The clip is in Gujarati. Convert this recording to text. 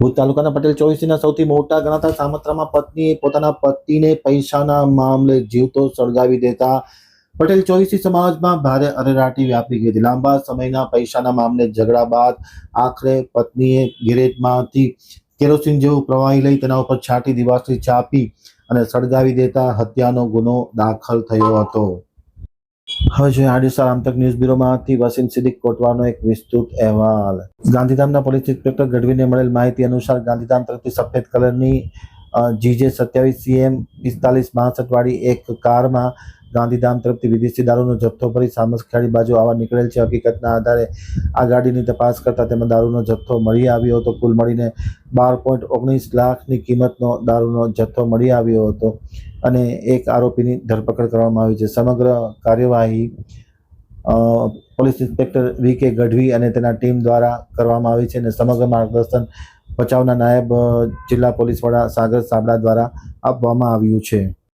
ભુજ તાલુકાના પટેલ ચોવીસીના સૌથી મોટા ગણાતા સામત્રામાં પત્નીએ પોતાના પતિને પૈસાના મામલે જીવતો સળગાવી દેતા પટેલ ચોવીસી સમાજમાં ભારે અરેરાટી વ્યાપી ગઈ હતી. લાંબા સમયના પૈસાના મામલે ઝઘડા બાદ આખરે પત્નીએ ગેરેજમાંથી કેરોસીન જેવું પ્રવાહી લઈ તેના ઉપર છાંટી દિવાસથી ચાપી અને સળગાવી દેતા હત્યાનો ગુનો દાખલ થયો હતો. હવે જોઈએ આડિસા રામતક ન્યૂઝ બ્યુરોમાંથી વસીમ સિદ્દીક કોટવાનો એક વિસ્તૃત અહેવાલ. ગાંધીધામના પોલીસ ગઢવીને મળેલ માહિતી અનુસાર ગાંધીધામ તરફથી સફેદ કલરની જીજે સત્યાવીસ સીએમ, પિસ્તાલીસ બાસઠ વાળી એક કારમાં ગાંધીધામ તરફથી વિદેશી દારૂનો જથ્થો ભરી સામસખેડી બાજુ આવા નીકળેલ છે. હકીકતના આધારે આ ગાડીની તપાસ કરતા તેમાં દારૂનો જથ્થો મળી આવ્યો હતો. કુલ મળીને બાર પોઈન્ટ ઓગણીસ લાખની કિંમતનો દારૂનો જથ્થો મળી આવ્યો હતો. અને એક આરોપીની ધરપકડ કરવામાં આવી છે. સમગ્ર કાર્યવાહી પોલીસ ઇન્સ્પેક્ટર વી કે ગઢવી અને તેના ટીમ દ્વારા કરવામાં આવી છે અને સમગ્ર માર્ગદર્શન ભચાઉના નાયબ જિલ્લા પોલીસ વડા સાગર સાબડા દ્વારા આપવામાં આવ્યું છે.